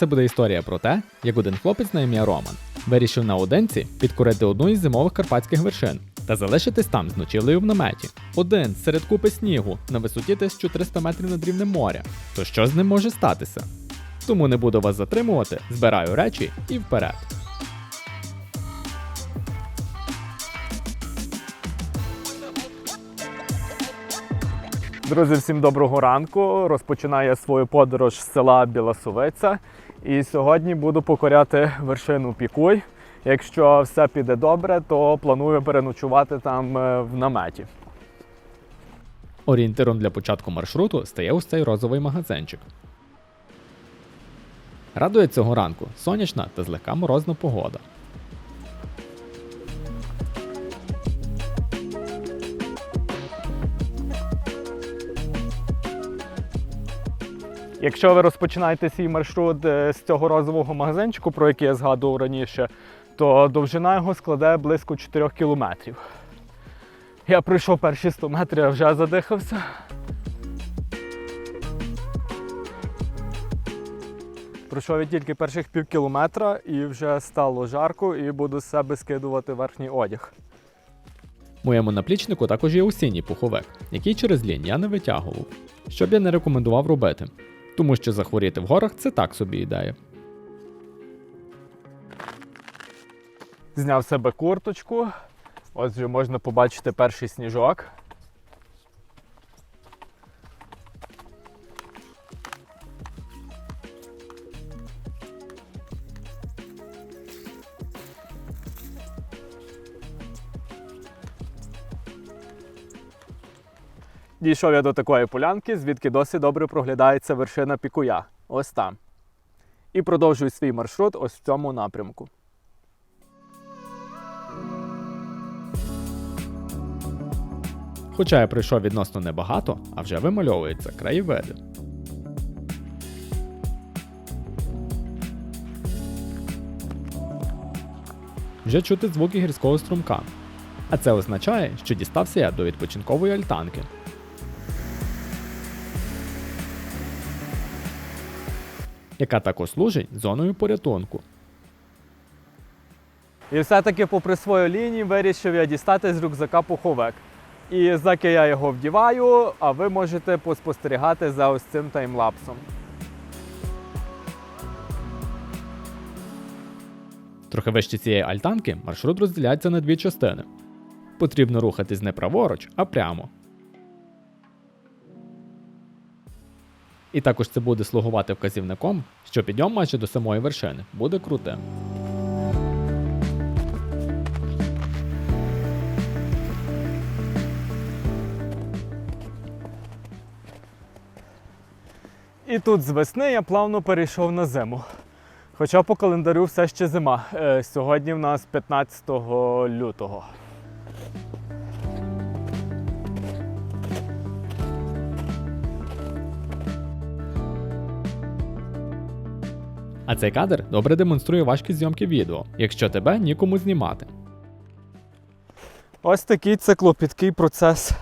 Це буде історія про те, як один хлопець на ім'я Роман вирішив наодинці підкорити одну із зимових карпатських вершин та залишитись там з ночівлею в наметі. Один серед купи снігу на висоті 1300 метрів над рівнем моря. То що з ним може статися? Тому не буду вас затримувати, збираю речі і вперед. Друзі, всім доброго ранку. Розпочинаю свою подорож з села Біласовиця. І сьогодні буду покоряти вершину Пікуй. Якщо все піде добре, то планую переночувати там е, в наметі. Орієнтиром для початку маршруту стає ось цей розовий магазинчик. Радує цього ранку сонячна та злегка морозна погода. Якщо ви розпочинаєте свій маршрут е, з цього розового магазинчику, про який я згадував раніше, то довжина його складає близько 4 кілометрів. Я пройшов перші 100 метрів, а вже задихався. Пройшов я тільки перших пів кілометра і вже стало жарко, і буду з себе скидувати верхній одяг. Моєму наплічнику також є осінній пуховик, який через лінь я не витягував, що б я не рекомендував робити, тому що захворіти в горах це так собі ідея. Зняв себе курточку. Ось вже можна побачити перший сніжок. Дійшов я до такої полянки, звідки досить добре проглядається вершина пікуя. Ось там. І продовжую свій маршрут ось в цьому напрямку. Хоча я пройшов відносно небагато, а вже вимальовуються краєвиди. Вже чути звуки гірського струмка. А це означає, що дістався я до відпочинкової альтанки. Яка також служить зоною порятунку. І все-таки, попри свою лінію, вирішив я дістати з рюкзака пуховик. І заки я його вдіваю, а ви можете поспостерігати за ось цим таймлапсом. Трохи вище цієї альтанки маршрут розділяється на дві частини. Потрібно рухатись не праворуч, а прямо. І також це буде слугувати вказівником, що підйом майже до самої вершини буде крутим. І тут з весни я плавно перейшов на зиму. Хоча по календарю все ще зима. Е, Сьогодні в нас 15 лютого. А цей кадр добре демонструє важкість зйомки відео, якщо тебе нікому знімати. Ось такий це клопіткий процес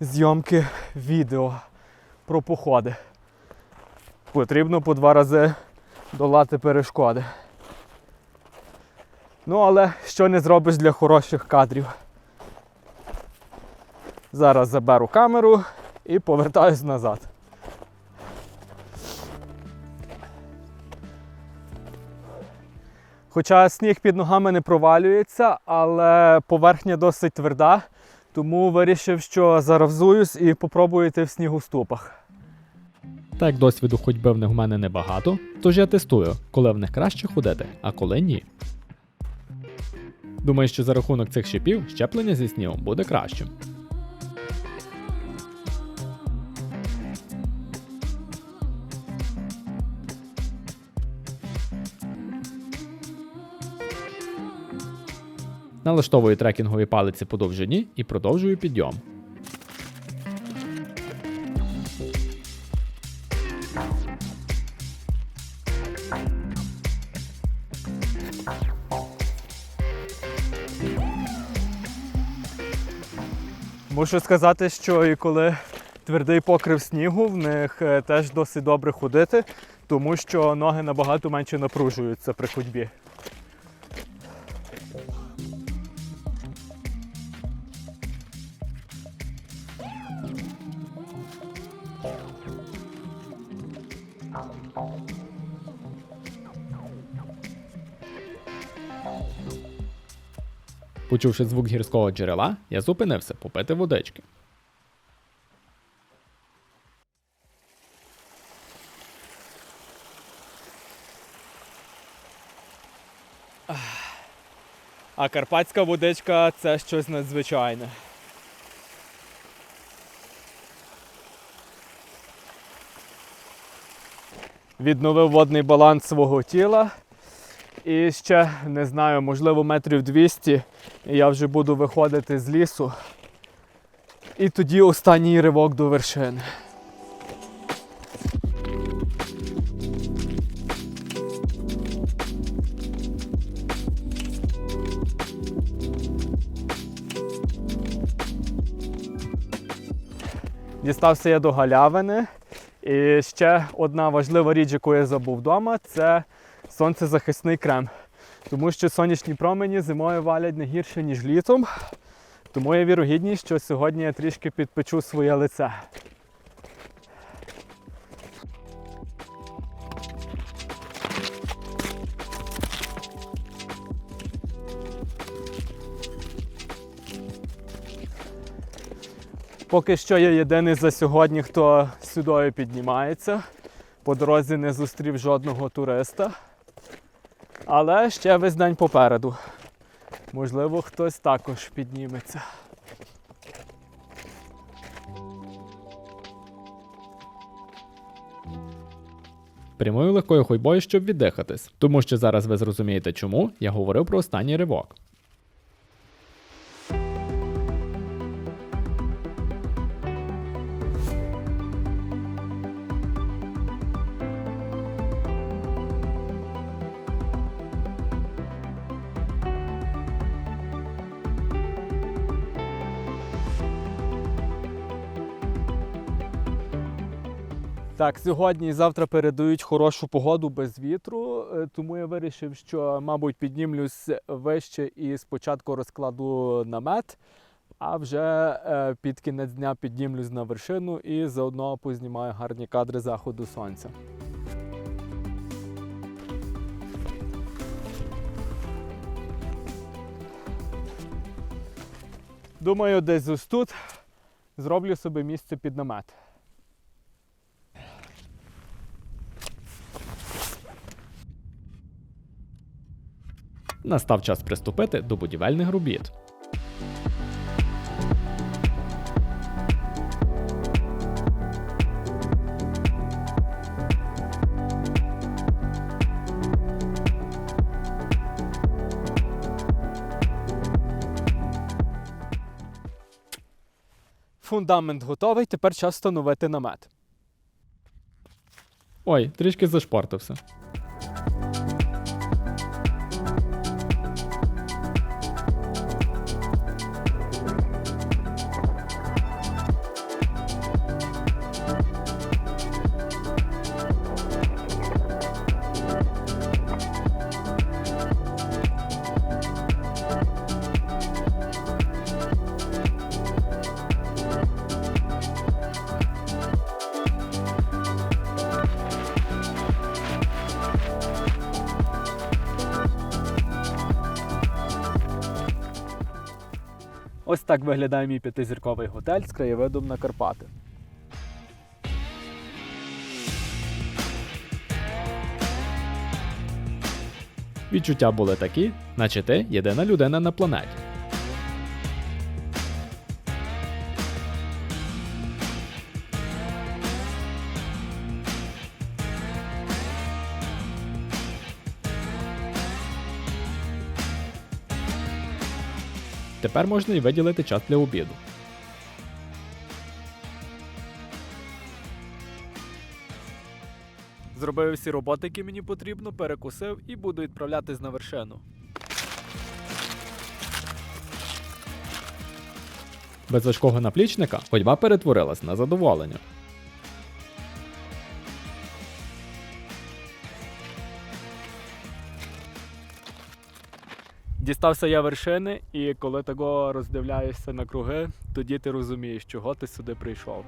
зйомки відео про походи. Потрібно по два рази долати перешкоди. Ну, але що не зробиш для хороших кадрів. Зараз заберу камеру і повертаюсь назад. Хоча сніг під ногами не провалюється, але поверхня досить тверда, тому вирішив, що заравзуюсь і попробую йти в снігоступах. Так як досвіду ходьби в них в мене небагато, тож я тестую, коли в них краще ходити, а коли ні. Думаю, що за рахунок цих шипів щеплення зі снігом буде кращим. Налаштовую трекінгові палиці по довжині і продовжую підйом. Мушу сказати, що і коли твердий покрив снігу, в них е, теж досить добре ходити, тому що ноги набагато менше напружуються при ходьбі. Почувши звук гірського джерела, я зупинився попити водички. А карпатська водичка це щось надзвичайне. Відновив водний баланс свого тіла. І ще не знаю, можливо, метрів 200 і я вже буду виходити з лісу. І тоді останній ривок до вершини. Дістався я до галявини. І ще одна важлива річ, яку я забув вдома, це сонцезахисний крем. Тому що сонячні промені зимою валять не гірше, ніж літом. Тому є вірогідність, що сьогодні я трішки підпечу своє лице. Поки що я єдиний за сьогодні, хто сюди піднімається. По дорозі не зустрів жодного туриста. Але ще весь день попереду. Можливо, хтось також підніметься. Прямою легкою ходьбою, щоб віддихатись, тому що зараз ви зрозумієте, чому я говорив про останній ривок. Так, сьогодні і завтра передають хорошу погоду без вітру, е, тому я вирішив, що, мабуть, піднімлюсь вище і спочатку розкладу намет, а вже е, під кінець дня піднімлюсь на вершину і заодно познімаю гарні кадри заходу сонця. Думаю, десь ось тут зроблю собі місце під намет. Настав час приступити до будівельних робіт. Фундамент готовий, тепер час встановити намет. Ой, трішки зашпортився. Ось так виглядає мій п'ятизірковий готель з краєвидом на Карпати. Відчуття були такі, наче ти єдина людина на планеті. Тепер можна і виділити час для обіду. Зробив всі роботи, які мені потрібно, перекусив і буду відправлятись на вершину. Без важкого наплічника ходьба перетворилась на задоволення. Дістався я вершини, і коли того роздивляєшся на круги, тоді ти розумієш, чого ти сюди прийшов.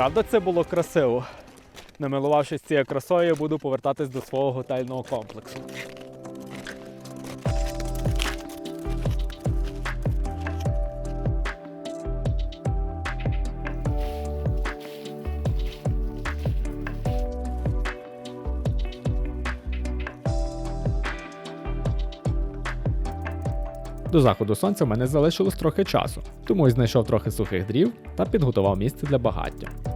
Правда, це було красиво. Намилувавшись цією красою, я буду повертатись до свого готельного комплексу. До заходу сонця в мене залишилось трохи часу, тому й знайшов трохи сухих дрів та підготував місце для багаття.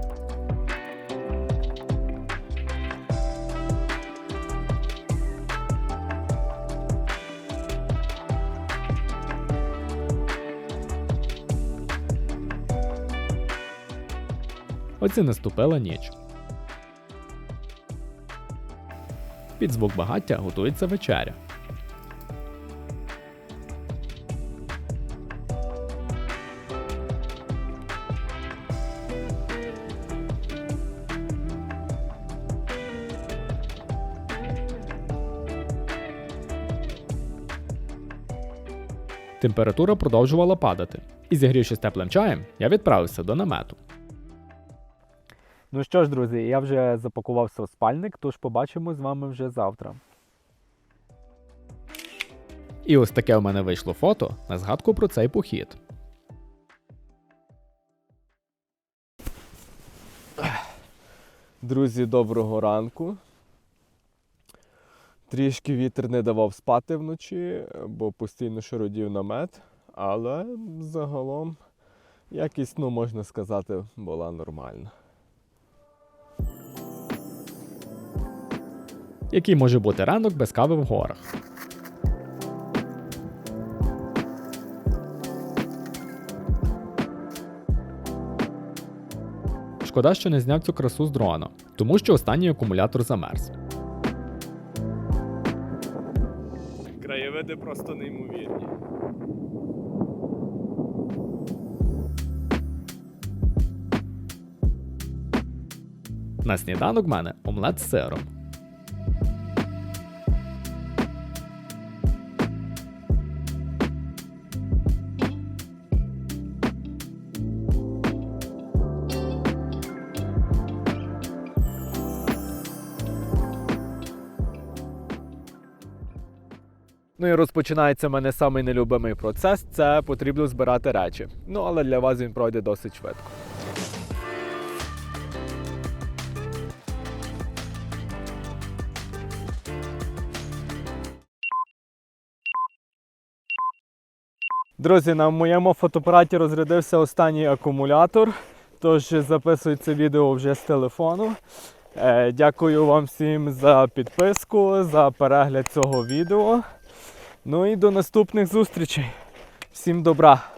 Оце наступила ніч. Під звук багаття готується вечеря. Температура продовжувала падати, і зігрівшись теплим чаєм, я відправився до намету. Ну що ж, друзі, я вже запакувався в спальник, тож побачимо з вами вже завтра. І ось таке у мене вийшло фото на згадку про цей похід. Друзі, доброго ранку. Трішки вітер не давав спати вночі, бо постійно шародів намет, але загалом якість, ну можна сказати, була нормальна. Який може бути ранок без кави в горах. Шкода, що не зняв цю красу з дрона, тому що останній акумулятор замерз. Краєвиди просто неймовірні. На сніданок в мене омлет з сиром. Ну і розпочинається в мене самий нелюбимий процес це потрібно збирати речі. Ну але для вас він пройде досить швидко. Друзі, на моєму фотоапараті розрядився останній акумулятор, тож записую це відео вже з телефону. Е, Дякую вам всім за підписку, за перегляд цього відео. Ну і до наступних зустрічей. Всім добра!